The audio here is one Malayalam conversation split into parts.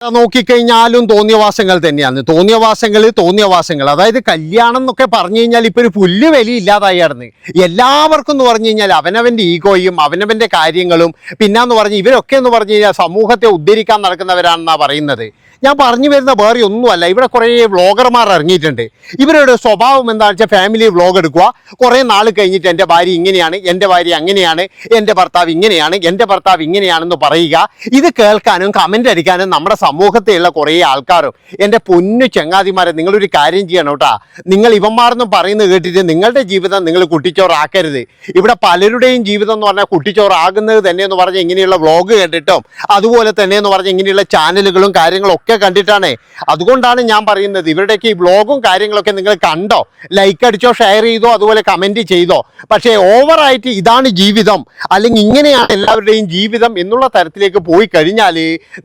നോക്കിക്കഴിഞ്ഞാലും തോന്നിയവാസങ്ങൾ തന്നെയാണ്. തോന്നിയവാസങ്ങൾ തോന്നിയവാസങ്ങൾ. അതായത് കല്യാണം എന്നൊക്കെ പറഞ്ഞു കഴിഞ്ഞാൽ ഇപ്പൊ ഒരു പുല്ല് വലി ഇല്ലാതായിരുന്നു എല്ലാവർക്കും എന്ന് പറഞ്ഞു കഴിഞ്ഞാൽ അവനവന്റെ ഈഗോയും അവനവന്റെ കാര്യങ്ങളും പിന്നെന്ന് പറഞ്ഞ് ഇവരൊക്കെ എന്ന് പറഞ്ഞു കഴിഞ്ഞാൽ സമൂഹത്തെ ഉദ്ധരിക്കാൻ നടക്കുന്നവരാണെന്നാണ് പറയുന്നത്. ഞാൻ പറഞ്ഞു വരുന്ന വേറെ ഒന്നുമല്ല. ഇവിടെ കുറേ വ്ളോഗർമാർ ഇറങ്ങിയിട്ടുണ്ട്. ഇവരുടെ സ്വഭാവം എന്താണെന്ന് വെച്ചാൽ ഫാമിലി വ്ളോഗ് എടുക്കുക. കുറേ നാൾ കഴിഞ്ഞിട്ട് എന്റെ ഭാര്യ ഇങ്ങനെയാണ് എന്റെ ഭാര്യ അങ്ങനെയാണ് എന്റെ ഭർത്താവ് ഇങ്ങനെയാണ് എന്റെ ഭർത്താവ് ഇങ്ങനെയാണെന്ന് പറയുക. ഇത് കേൾക്കാനും കമന്റ് അടിക്കാനും നമ്മുടെ സമൂഹത്തിലുള്ള കുറേ ആൾക്കാരും എന്റെ പൊന്നു ചങ്ങാതിമാരെ നിങ്ങളൊരു കാര്യം ചെയ്യണം കേട്ടോ. നിങ്ങൾ ഇവന്മാരെന്നും പറയുന്നത് കേട്ടിട്ട് നിങ്ങളുടെ ജീവിതം നിങ്ങൾ കുട്ടിച്ചോറാക്കരുത്. ഇവിടെ പലരുടെയും ജീവിതം എന്ന് പറഞ്ഞാൽ കുട്ടിച്ചോറാകുന്നത് തന്നെ എന്ന് പറഞ്ഞാൽ ഇങ്ങനെയുള്ള വ്ളോഗ് കണ്ടിട്ടും അതുപോലെ തന്നെ എന്ന് പറഞ്ഞാൽ ഇങ്ങനെയുള്ള ചാനലുകളും കാര്യങ്ങളും ഒക്കെ കണ്ടിട്ടാണ്. അതുകൊണ്ടാണ് ഞാൻ പറയുന്നത്. ഇവരുടെയൊക്കെ ഈ ബ്ലോഗും കാര്യങ്ങളൊക്കെ നിങ്ങൾ കണ്ടോ? ലൈക്ക് അടിച്ചോ ഷെയർ ചെയ്തോ അതുപോലെ കമന്റ് ചെയ്തോ. പക്ഷേ ഓവറായിട്ട് ഇതാണ് ജീവിതം. അല്ലെങ്കിൽ ഇങ്ങനെയാണ് എല്ലാവരുടെയും ജീവിതം എന്നുള്ള തരത്തിലേക്ക് പോയി കഴിഞ്ഞാൽ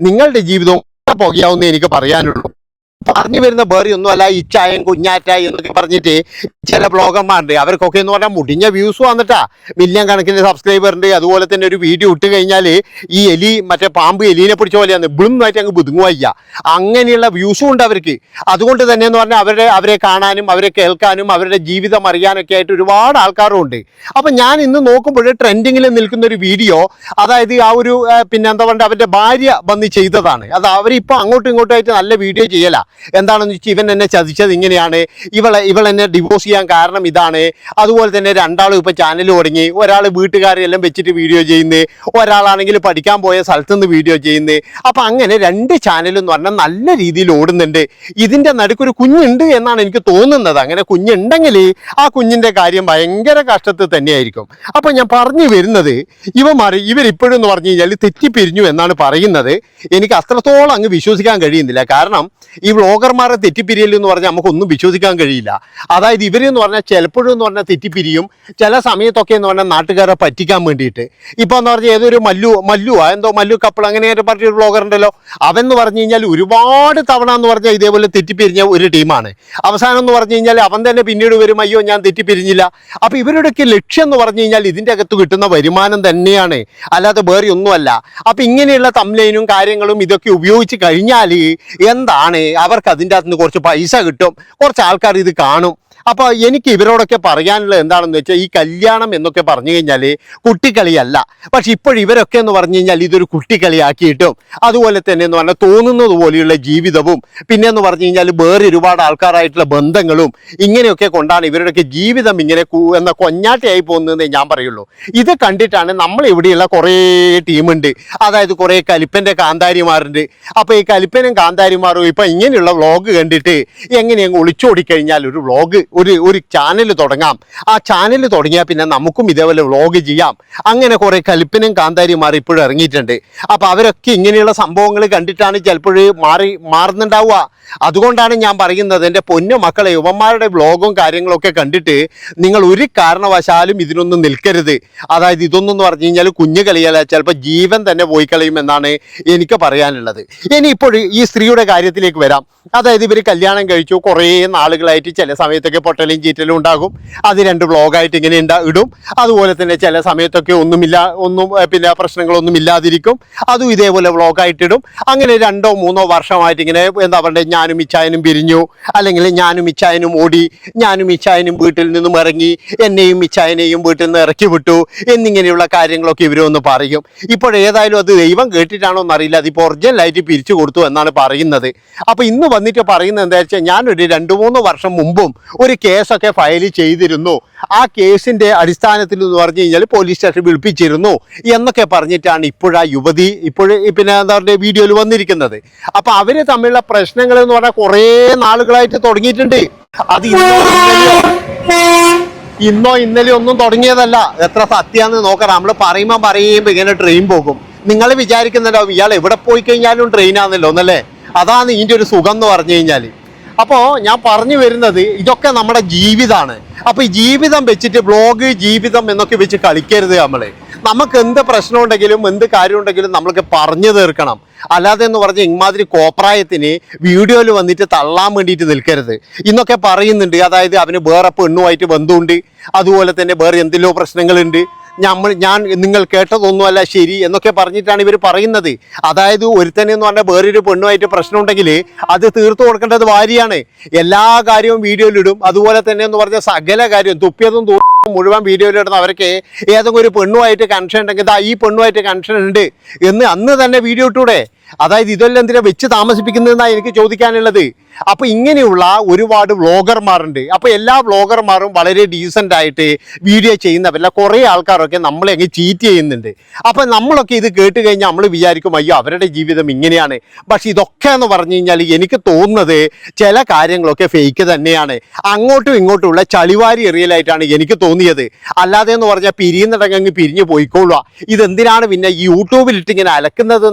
നിങ്ങളുടെ ജീവിതം പുകയാവുന്നേ എനിക്ക് പറയാനുള്ളൂ. പറഞ്ഞു വരുന്ന വേറെ ഒന്നുമല്ല ഇച്ചായം കുഞ്ഞാറ്റായി എന്നൊക്കെ പറഞ്ഞിട്ട് ചില ബ്ലോഗർമാരുണ്ട്. അവർക്കൊക്കെ എന്ന് പറഞ്ഞാൽ മുടിഞ്ഞ വ്യൂസ് വന്നിട്ടാ. മില്യൺ കണക്കിന് സബ്സ്ക്രൈബർ ഉണ്ട്. അതുപോലെ തന്നെ ഒരു വീഡിയോ ഇട്ട് കഴിഞ്ഞാൽ ഈ എലി മറ്റേ പാമ്പ് എലീനെ പിടിച്ച പോലെയാണ്. ആയിട്ട് അങ്ങ് ബുദ്ധിമുട്ടില്ല അങ്ങനെയുള്ള വ്യൂസും ഉണ്ട് അവർക്ക്. അതുകൊണ്ട് തന്നെ എന്ന് പറഞ്ഞാൽ അവരെ അവരെ കാണാനും അവരെ കേൾക്കാനും അവരുടെ ജീവിതം അറിയാനൊക്കെ ആയിട്ട് ഒരുപാട് ആൾക്കാരും ഉണ്ട് അപ്പം ഞാൻ ഇന്ന് നോക്കുമ്പോൾ ട്രെൻഡിങ്ങിൽ നിൽക്കുന്ന ഒരു വീഡിയോ അതായത് ആ ഒരു പിന്നെ എന്താ പറയുക അവരുടെ ഭാര്യ വന്ന് ചെയ്തതാണ്. അത് അവരിപ്പോൾ അങ്ങോട്ടും ഇങ്ങോട്ടും ആയിട്ട് നല്ല വീഡിയോ ചെയ്യല. എന്താണെന്ന് വെച്ചാൽ ഇവൻ എന്നെ ചതിച്ചത് ഇങ്ങനെയാണ്. ഇവളെ ഇവൾ എന്നെ ഡിവോഴ്സ് ചെയ്യാൻ കാരണം ഇതാണ്. അതുപോലെ തന്നെ രണ്ടാളും ഇപ്പോൾ ചാനൽ തുടങ്ങി. ഒരാൾ വീട്ടുകാരെല്ലാം വെച്ചിട്ട് വീഡിയോ ചെയ്യുന്നത് ഒരാളാണെങ്കിൽ പഠിക്കാൻ പോയ സ്ഥലത്ത് നിന്ന് വീഡിയോ ചെയ്യുന്നത് അപ്പം അങ്ങനെ രണ്ട് ചാനലും എന്ന് പറഞ്ഞാൽ നല്ല രീതിയിൽ ഓടുന്നുണ്ട്. ഇതിന്റെ നടുക്കൊരു കുഞ്ഞുണ്ട് എന്നാണ് എനിക്ക് തോന്നുന്നത്. അങ്ങനെ കുഞ്ഞുണ്ടെങ്കിൽ ആ കുഞ്ഞിന്റെ കാര്യം ഭയങ്കര കഷ്ടത്തിൽ തന്നെയായിരിക്കും. അപ്പം ഞാൻ പറഞ്ഞു വരുന്നത് ഇവന്മാർ ഇവരിപ്പോഴും എന്ന് പറഞ്ഞു കഴിഞ്ഞാൽ തെറ്റിപ്പിരിഞ്ഞു എന്നാണ് പറയുന്നത്. എനിക്ക് അത്രത്തോളം അങ്ങ് വിശ്വസിക്കാൻ കഴിയുന്നില്ല. കാരണം ഈ വ്ളോഗർമാരെ തെറ്റിപ്പിരിയൽ എന്ന് പറഞ്ഞാൽ നമുക്കൊന്നും വിശ്വസിക്കാൻ കഴിയില്ല. അതായത് ഇവരെന്ന് പറഞ്ഞാൽ ചിലപ്പോഴും എന്ന് പറഞ്ഞാൽ തെറ്റിപ്പിരിയും. ചില സമയത്തൊക്കെ എന്ന് പറഞ്ഞാൽ നാട്ടുകാരെ പറ്റിക്കാൻ വേണ്ടിയിട്ട്. ഇപ്പോൾ എന്ന് പറഞ്ഞാൽ ഏതൊരു മല്ലു മല്ലു എന്തോ മല്ലു കപ്പിൾ അങ്ങനെ ഒരു പറഞ്ഞൊരു ബ്ലോഗർ ഉണ്ടല്ലോ. അവെന്ന് പറഞ്ഞു കഴിഞ്ഞാൽ ഒരുപാട് തവണ എന്ന് പറഞ്ഞാൽ ഇതേപോലെ തെറ്റിപ്പിരിഞ്ഞ ഒരു ടീമാണ് അവസാനം എന്ന് പറഞ്ഞു കഴിഞ്ഞാൽ അവൻ തന്നെ പിന്നീട് വരും അയ്യോ ഞാൻ തെറ്റിപ്പിരിഞ്ഞില്ല. അപ്പോൾ ഇവരുടെയൊക്കെ ലക്ഷ്യം എന്ന് പറഞ്ഞു കഴിഞ്ഞാൽ ഇതിന്റെ അകത്ത് കിട്ടുന്ന വരുമാനം തന്നെയാണ്. അല്ലാതെ വേറെ ഒന്നുമല്ല. അപ്പോൾ ഇങ്ങനെയുള്ള തംലൈനും കാര്യങ്ങളും ഇതൊക്കെ ഉപയോഗിച്ച് കഴിഞ്ഞാൽ എന്താണ് അവർക്ക് അതിന്റെ അകത്ത് നിന്ന് കുറച്ച് പൈസ കിട്ടും. കുറച്ച് ആൾക്കാർ ഇത് കാണും. അപ്പോൾ എനിക്ക് ഇവരോടൊക്കെ പറയാനുള്ളത് എന്താണെന്ന് വെച്ചാൽ ഈ കല്യാണം എന്നൊക്കെ പറഞ്ഞു കഴിഞ്ഞാൽ കുട്ടിക്കളിയല്ല പക്ഷെ ഇപ്പോൾ ഇവരൊക്കെ എന്ന് പറഞ്ഞു കഴിഞ്ഞാൽ ഇതൊരു കുട്ടിക്കളിയാക്കിയിട്ടും അതുപോലെ തന്നെ എന്ന് പറഞ്ഞാൽ തോന്നുന്നത് പോലെയുള്ള ജീവിതവും പിന്നെ എന്ന് പറഞ്ഞു കഴിഞ്ഞാൽ വേറെ ഒരുപാട് ആൾക്കാരായിട്ടുള്ള ബന്ധങ്ങളും ഇങ്ങനെയൊക്കെ കൊണ്ടാണ് ഇവരുടെയൊക്കെ ജീവിതം ഇങ്ങനെ എന്ന കൊഞ്ഞാട്ടയായി പോകുന്നതെന്ന് ഞാൻ പറയുള്ളൂ. ഇത് കണ്ടിട്ടാണ് നമ്മൾ ഇവിടെയുള്ള കുറേ ടീമുണ്ട്. അതായത് കുറേ കലിപ്പന്റെ കാന്താരിമാരുണ്ട്. അപ്പോൾ ഈ കലിപ്പനും കാന്താരിമാരും ഇപ്പം ഇങ്ങനെയുള്ള വ്ളോഗ് കണ്ടിട്ട് എങ്ങനെയങ്ങ് ഒളിച്ചോടിക്കഴിഞ്ഞാൽ ഒരു വ്ളോഗ് ഒരു ഒരു ചാനൽ തുടങ്ങാം. ആ ചാനൽ തുടങ്ങിയാൽ പിന്നെ നമുക്കും ഇതേപോലെ വ്ളോഗ് ചെയ്യാം. അങ്ങനെ കുറേ കലിപ്പനും കാന്താരിമാർ ഇപ്പോഴും ഇറങ്ങിയിട്ടുണ്ട്. അപ്പോൾ അവരൊക്കെ ഇങ്ങനെയുള്ള സംഭവങ്ങൾ കണ്ടിട്ടാണ് ചിലപ്പോൾ മാറി മാറുന്നുണ്ടാവുക. അതുകൊണ്ടാണ് ഞാൻ പറയുന്നത് എന്റെ പൊന്നു മക്കളെ യുവന്മാരുടെ വ്ളോഗും കാര്യങ്ങളൊക്കെ കണ്ടിട്ട് നിങ്ങൾ ഒരു കാരണവശാലും ഇതിനൊന്നും നിൽക്കരുത്. അതായത് ഇതൊന്നും എന്ന് പറഞ്ഞു കഴിഞ്ഞാൽ കുഞ്ഞു കളിയല്ല ചിലപ്പോൾ ജീവൻ തന്നെ പോയി കളയുമെന്നാണ് എനിക്ക് പറയാനുള്ളത്. ഇനി ഇപ്പോൾ ഈ സ്ത്രീയുടെ കാര്യത്തിലേക്ക് വരാം. അതായത് ഇവർ കല്യാണം കഴിച്ചു കുറേ നാളുകളായിട്ട് ചില സമയത്തൊക്കെ പൊട്ടലും ചീറ്റലും ഉണ്ടാകും. അത് രണ്ട് ബ്ലോഗായിട്ട് ഇങ്ങനെ ഉണ്ടാ ഇടും. അതുപോലെ തന്നെ ചില സമയത്തൊക്കെ ഒന്നുമില്ല ഒന്നും പിന്നെ പ്രശ്നങ്ങളൊന്നും ഇല്ലാതിരിക്കും. അതും ഇതേപോലെ വ്ളോഗായിട്ടിടും അങ്ങനെ രണ്ടോ മൂന്നോ വർഷമായിട്ട് ഇങ്ങനെ എന്താ പറയുക ഞാനും ഇച്ചായനും പിരിഞ്ഞു. അല്ലെങ്കിൽ ഞാനും ഇച്ചായനും ഓടി ഞാനും ഇച്ചായനും വീട്ടിൽ നിന്നും ഇറങ്ങി എന്നെയും ഇച്ചായനെയും വീട്ടിൽ നിന്ന് ഇറക്കി വിട്ടു എന്നിങ്ങനെയുള്ള കാര്യങ്ങളൊക്കെ ഇവരൊന്ന് പറയും. ഇപ്പോൾ ഏതായാലും അത് ദൈവം കേട്ടിട്ടാണോ എന്നറിയില്ല. അതിപ്പോൾ ഒറിജിനലായിട്ട് പിരിച്ചു കൊടുത്തു എന്നാണ് പറയുന്നത്. അപ്പോൾ ഇന്ന് വന്നിട്ട് പറയുന്നത് എന്താ വെച്ചാൽ ഞാനൊരു രണ്ട് മൂന്ന് വർഷം മുമ്പും ഒരു കേസൊക്കെ ഫയൽ ചെയ്തിരുന്നു. ആ കേസിന്റെ അടിസ്ഥാനത്തിൽ എന്ന് പറഞ്ഞു കഴിഞ്ഞാൽ പോലീസ് സ്റ്റേഷൻ വിളിപ്പിച്ചിരുന്നു എന്നൊക്കെ പറഞ്ഞിട്ടാണ് ഇപ്പോഴാ യുവതി ഇപ്പോഴ് പിന്നെ എന്താ പറയുക വീഡിയോയിൽ വന്നിരിക്കുന്നത്. അപ്പോൾ അവർ തമ്മിലുള്ള പ്രശ്നങ്ങൾ എന്ന് പറഞ്ഞാൽ കുറേ നാളുകളായിട്ട് തുടങ്ങിയിട്ടുണ്ട്. അത് ഇന്നോ ഇന്നലെ ഒന്നും തുടങ്ങിയതല്ല. എത്ര സത്യാന്ന് നോക്കാം. നമ്മൾ പറയുമ്പോൾ പറയുമ്പോൾ ഇങ്ങനെ ട്രെയിൻ പോകും. നിങ്ങൾ വിചാരിക്കുന്നുണ്ടാവും ഇയാൾ എവിടെ പോയി കഴിഞ്ഞാലും ട്രെയിനാണല്ലോ ഒന്നല്ലേ അതാണ് ഇതിന്റെ ഒരു സുഖം എന്ന് പറഞ്ഞു കഴിഞ്ഞാൽ അപ്പോൾ ഞാൻ പറഞ്ഞു വരുന്നത് ഇതൊക്കെ നമ്മുടെ ജീവിതമാണ് അപ്പോൾ ഈ ജീവിതം വെച്ചിട്ട് ബ്ലോഗ് ജീവിതം എന്നൊക്കെ വെച്ച് കളിക്കരുത് നമ്മൾ നമുക്ക് എന്ത് പ്രശ്നം ഉണ്ടെങ്കിലും എന്ത് കാര്യം ഉണ്ടെങ്കിലും നമ്മൾക്ക് പറഞ്ഞു തീർക്കണം. അല്ലാതെ എന്ന് പറഞ്ഞ ഇമാതിരി കോപ്രായത്തിന് വീഡിയോയിൽ വന്നിട്ട് തള്ളാൻ വേണ്ടിയിട്ട് നിൽക്കരുത്. ഇന്നൊക്കെ പറയുന്നുണ്ട് അതായത് അവന് വേറെ പെണ്ണുമായിട്ട് ബന്ധമുണ്ട് അതുപോലെ തന്നെ വേറെ എന്തെല്ലോ പ്രശ്നങ്ങളുണ്ട്. നമ്മൾ ഞാൻ നിങ്ങൾ കേട്ടതൊന്നുമല്ല ശരി എന്നൊക്കെ പറഞ്ഞിട്ടാണ് ഇവർ പറയുന്നത്. അതായത് ഒരുത്തനെ എന്ന് പറഞ്ഞാൽ വേറൊരു പെണ്ണുമായിട്ട് പ്രശ്നമുണ്ടെങ്കിൽ അത് തീർത്തു കൊടുക്കേണ്ടത് വാരിയാണ് എല്ലാ കാര്യവും വീഡിയോയിലിടും അതുപോലെ തന്നെ എന്ന് പറഞ്ഞാൽ സകല കാര്യവും തുപ്പിയതും തൂ മുഴുവൻ വീഡിയോയിലിടുന്ന അവർക്ക് ഏതെങ്കിലും ഒരു പെണ്ണുമായിട്ട് കണക്ഷൻ ഉണ്ടെങ്കിൽ ഇതാ ഈ പെണ്ണുമായിട്ട് കണക്ഷൻ ഉണ്ട് എന്ന് അന്ന് തന്നെ വീഡിയോ ഇട്ടൂടെ. അതായത് ഇതെല്ലാം എന്തിനാ വെച്ച് താമസിപ്പിക്കുന്നതെന്നാണ് എനിക്ക് ചോദിക്കാനുള്ളത്. അപ്പോൾ ഇങ്ങനെയുള്ള ഒരുപാട് വ്ളോഗർമാരുണ്ട് അപ്പോൾ എല്ലാ വ്ളോഗർമാരും വളരെ ഡീസന്റ് ആയിട്ട് വീഡിയോ ചെയ്യുന്നവരല്ല. കുറേ ആൾക്കാരൊക്കെ നമ്മളെ അങ്ങ് ചീറ്റ് ചെയ്യുന്നുണ്ട്. അപ്പോൾ നമ്മളൊക്കെ ഇത് കേട്ട് കഴിഞ്ഞാൽ നമ്മൾ വിചാരിക്കും അയ്യോ അവരുടെ ജീവിതം ഇങ്ങനെയാണ്. പക്ഷെ ഇതൊക്കെ എന്ന് പറഞ്ഞു കഴിഞ്ഞാൽ എനിക്ക് തോന്നുന്നത് ചില കാര്യങ്ങളൊക്കെ ഫേക്ക് തന്നെയാണ്. അങ്ങോട്ടും ഇങ്ങോട്ടുമുള്ള ചളിവാരി എറിയലായിട്ടാണ് എനിക്ക് തോന്നിയത്. അല്ലാതെ എന്ന് പറഞ്ഞാൽ പിരിയുന്നിടങ്ങ് പിരിഞ്ഞു പോയിക്കോളുക ഇതെന്തിനാണ് പിന്നെ യൂട്യൂബിലിട്ടിങ്ങനെ യൂട്യൂബിലിട്ട് എനിക്ക് അലക്കുന്നത്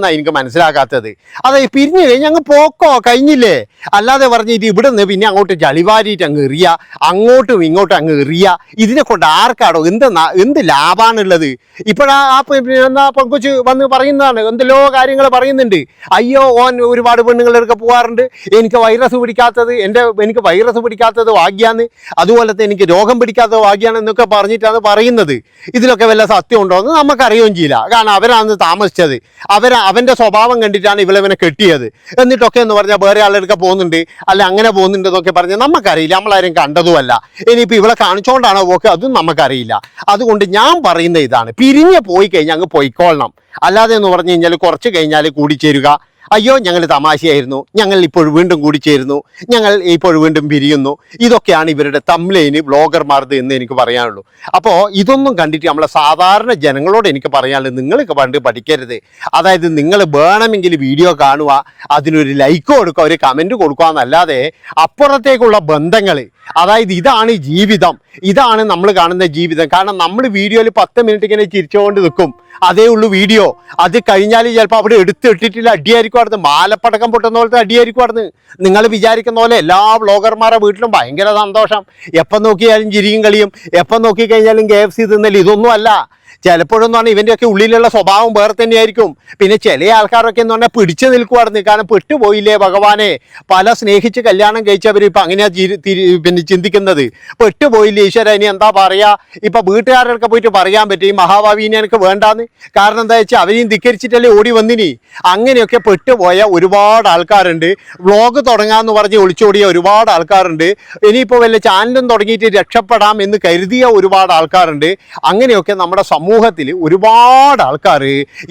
എനിക്ക് അതെ പിരിഞ്ഞില്ലേ? ഞങ്ങൾ പോക്കോ? കഴിഞ്ഞില്ലേ? അല്ലാതെ പറഞ്ഞിട്ട് ഇവിടെ നിന്ന് പിന്നെ അങ്ങോട്ട് ചളിവാരിയിട്ട് അങ്ങ് എറിയ അങ്ങോട്ടും ഇങ്ങോട്ടും അങ്ങ് എറിയ. ഇതിനെ കൊണ്ട് ആർക്കാടോ എന്ത് എന്ത് ലാഭാണുള്ളത്? ഇപ്പോഴാ ആ എന്നാ പെങ്കൊച്ച് വന്ന് പറയുന്നതാണ് എന്തെല്ലോ കാര്യങ്ങൾ പറയുന്നുണ്ട്. അയ്യോ ഓൻ ഒരുപാട് പെണ്ണുങ്ങളൊക്കെ പോകാറുണ്ട് എനിക്ക് വൈറസ് പിടിക്കാത്തത് എന്റെ എനിക്ക് വൈറസ് പിടിക്കാത്തത് ഭാഗ്യാന്ന് അതുപോലെ തന്നെ എനിക്ക് രോഗം പിടിക്കാത്തത് ഭാഗ്യാണ് എന്നൊക്കെ പറഞ്ഞിട്ടാണ് പറയുന്നത്. ഇതിലൊക്കെ വല്ല സത്യം ഉണ്ടോ എന്ന് നമുക്കറിയുകയും ചെയ്യില്ല. കാരണം അവരാണ് താമസിച്ചത്. അവർ അവന്റെ സ്വഭാവം കണ്ടിട്ടാണ് ഇവനെ കെട്ടിയത്. എന്നിട്ടൊക്കെ എന്ന് പറഞ്ഞാൽ വേറെ ആളുകൾക്ക് പോകുന്നുണ്ട്. അല്ല അങ്ങനെ പോകുന്നുണ്ട് എന്നൊക്കെ പറഞ്ഞാൽ നമുക്കറിയില്ല. നമ്മളാരും കണ്ടതുമല്ല. ഇനിയിപ്പോൾ ഇവളെ കാണിച്ചുകൊണ്ടാണോ പോക്ക്? അതും നമുക്കറിയില്ല. അതുകൊണ്ട് ഞാൻ പറയുന്ന ഇതാണ്. പിരിഞ്ഞ് പോയി കഴിഞ്ഞാൽ അങ്ങ് പോയിക്കോളണം അല്ലാതെ എന്ന് പറഞ്ഞു കഴിഞ്ഞാൽ കുറച്ച് കഴിഞ്ഞാൽ കൂടിച്ചേരുക. അയ്യോ ഞങ്ങൾ തമാശയായിരുന്നു. ഞങ്ങൾ ഇപ്പോൾ വീണ്ടും കൂടി ചേരുന്നു. ഞങ്ങൾ ഇപ്പോൾ വീണ്ടും പിരിയുന്നു. ഇതൊക്കെയാണ് ഇവരുടെ തമ്മിലേന് ബ്ലോഗർമാർത് എന്ന് എനിക്ക് പറയാനുള്ളൂ. അപ്പോൾ ഇതൊന്നും കണ്ടിട്ട് നമ്മളെ സാധാരണ ജനങ്ങളോട് എനിക്ക് പറയാനുള്ളത് നിങ്ങൾക്ക് പണ്ട് പഠിക്കരുത്. അതായത് നിങ്ങൾ വേണമെങ്കിൽ വീഡിയോ കാണുക അതിനൊരു ലൈക്ക് കൊടുക്കുക ഒരു കമന്റ് കൊടുക്കുക എന്നല്ലാതെ അപ്പുറത്തേക്കുള്ള ബന്ധങ്ങൾ അതായത് ഇതാണ് ജീവിതം. ഇതാണ് നമ്മൾ കാണുന്ന ജീവിതം. കാരണം നമ്മൾ വീഡിയോയിൽ പത്ത് മിനിറ്റ് ഇങ്ങനെ ചിരിച്ചുകൊണ്ട് നിൽക്കും. അതേ ഉള്ളൂ വീഡിയോ അത് കഴിഞ്ഞാൽ ചിലപ്പോൾ അവിടെ എടുത്തിട്ടിട്ടില്ല അടിയായിരിക്കും അവിടുന്ന്. മാലപ്പടക്കം പൊട്ടുന്ന പോലത്തെ അടിയായിരിക്കും അവിടുന്ന്. നിങ്ങൾ വിചാരിക്കുന്ന പോലെ എല്ലാ വ്ളോഗർമാരുടെ വീട്ടിലും ഭയങ്കര സന്തോഷം. എപ്പം നോക്കിയാലും ചിരിയും കളിയും. എപ്പം നോക്കിക്കഴിഞ്ഞാലും കെ എഫ് സി തിന്നൽ. ഇതൊന്നും അല്ല. ചിലപ്പോഴെന്ന് പറഞ്ഞാൽ ഇവന്റെയൊക്കെ ഉള്ളിലുള്ള സ്വഭാവം വേറെ തന്നെയായിരിക്കും. പിന്നെ ചില ആൾക്കാരൊക്കെ എന്ന് പറഞ്ഞാൽ പിടിച്ചു നിൽക്കുവായിരുന്നു. കാരണം പെട്ടുപോയില്ലേ ഭഗവാനെ? പല സ്നേഹിച്ച് കല്യാണം കഴിച്ചവർ ഇപ്പം അങ്ങനെയാണ് പിന്നെ ചിന്തിക്കുന്നത്. പെട്ടുപോയില്ലേ ഈശ്വര? ഇനി എന്താ പറയുക ഇപ്പം വീട്ടുകാരൊക്കെ പോയിട്ട് പറയാൻ പറ്റും. ഈ മഹാഭാവിനെ എനിക്ക് വേണ്ടാന്ന്. കാരണം എന്താ വെച്ചാൽ അവരെയും ധിക്കരിച്ചിട്ടല്ലേ ഓടി വന്നിനി. അങ്ങനെയൊക്കെ പെട്ടുപോയ ഒരുപാട് ആൾക്കാരുണ്ട്. വ്ളോഗ് തുടങ്ങാമെന്ന് പറഞ്ഞ് ഒളിച്ചോടിയ ഒരുപാട് ആൾക്കാരുണ്ട്. ഇനിയിപ്പോൾ വല്ല ചാനലും തുടങ്ങിയിട്ട് രക്ഷപ്പെടാം എന്ന് കരുതിയ ഒരുപാട് ആൾക്കാരുണ്ട്. അങ്ങനെയൊക്കെ നമ്മുടെ സമൂഹത്തിൽ ഒരുപാട് ആൾക്കാർ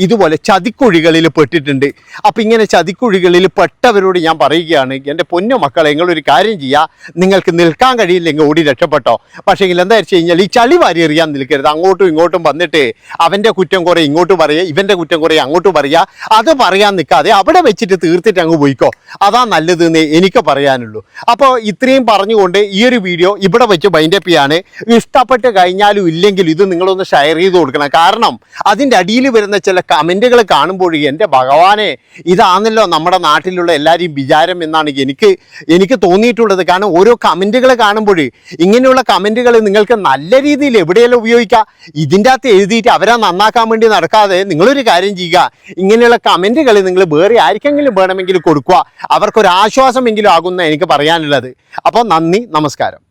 ഇതുപോലെ ചതിക്കുഴികളിൽ പെട്ടിട്ടുണ്ട്. അപ്പം ഇങ്ങനെ ചതിക്കുഴികളിൽ പെട്ടവരോട് ഞാൻ പറയുകയാണ് എന്റെ പൊന്നു മക്കളെ നിങ്ങളൊരു കാര്യം ചെയ്യുക നിങ്ങൾക്ക് നിൽക്കാൻ കഴിയില്ലെങ്കിൽ ഓടി രക്ഷപ്പെട്ടോ. പക്ഷേ എന്താ വെച്ച് കഴിഞ്ഞാൽ ഈ ചളി വാരി എറിയാൻ നിൽക്കരുത്. അങ്ങോട്ടും ഇങ്ങോട്ടും വന്നിട്ട് അവന്റെ കുറ്റം കുറേ ഇങ്ങോട്ട് പറയുക ഇവന്റെ കുറ്റം കുറേ അങ്ങോട്ട് പറയുക. അത് പറയാൻ നിൽക്കാതെ അവിടെ വെച്ചിട്ട് തീർത്തിട്ട് അങ്ങ് പോയിക്കോ. അതാ നല്ലതെന്ന് എനിക്ക് പറയാനുള്ളൂ. അപ്പോൾ ഇത്രയും പറഞ്ഞുകൊണ്ട് ഈ ഒരു വീഡിയോ ഇവിടെ വെച്ച് ബൈൻഡപ്പ് ചെയ്യാണ്. ഇഷ്ടപ്പെട്ട് കഴിഞ്ഞാലും ഇല്ലെങ്കിലും ഇത് നിങ്ങളൊന്ന് ഷെയർ ചെയ്ത് കൊടുക്കണം. കാരണം അതിന്റെ അടിയിൽ വരുന്ന ചില കമന്റുകൾ കാണുമ്പോൾ എന്റെ ഭഗവാനെ ഇതാണല്ലോ നമ്മുടെ നാട്ടിലുള്ള എല്ലാവരെയും വിചാരം എന്നാണ് എനിക്ക് എനിക്ക് തോന്നിയിട്ടുള്ളത്. കാരണം ഓരോ കമന്റുകൾ കാണുമ്പോൾ ഇങ്ങനെയുള്ള കമന്റുകൾ നിങ്ങൾക്ക് നല്ല രീതിയിൽ എവിടെയെല്ലാം ഉപയോഗിക്കാം? ഇതിന്റെ അകത്ത് എഴുതിയിട്ട് അവരെ നന്നാക്കാൻ വേണ്ടി നടക്കാതെ നിങ്ങളൊരു കാര്യം ചെയ്യുക. ഇങ്ങനെയുള്ള കമന്റുകൾ നിങ്ങൾ വേറെ ആർക്കെങ്കിലും വേണമെങ്കിൽ കൊടുക്കുക. അവർക്കൊരു ആശ്വാസമെങ്കിലും ആകുന്ന എനിക്ക് പറയാനുള്ളത്. അപ്പോൾ നന്ദി നമസ്കാരം.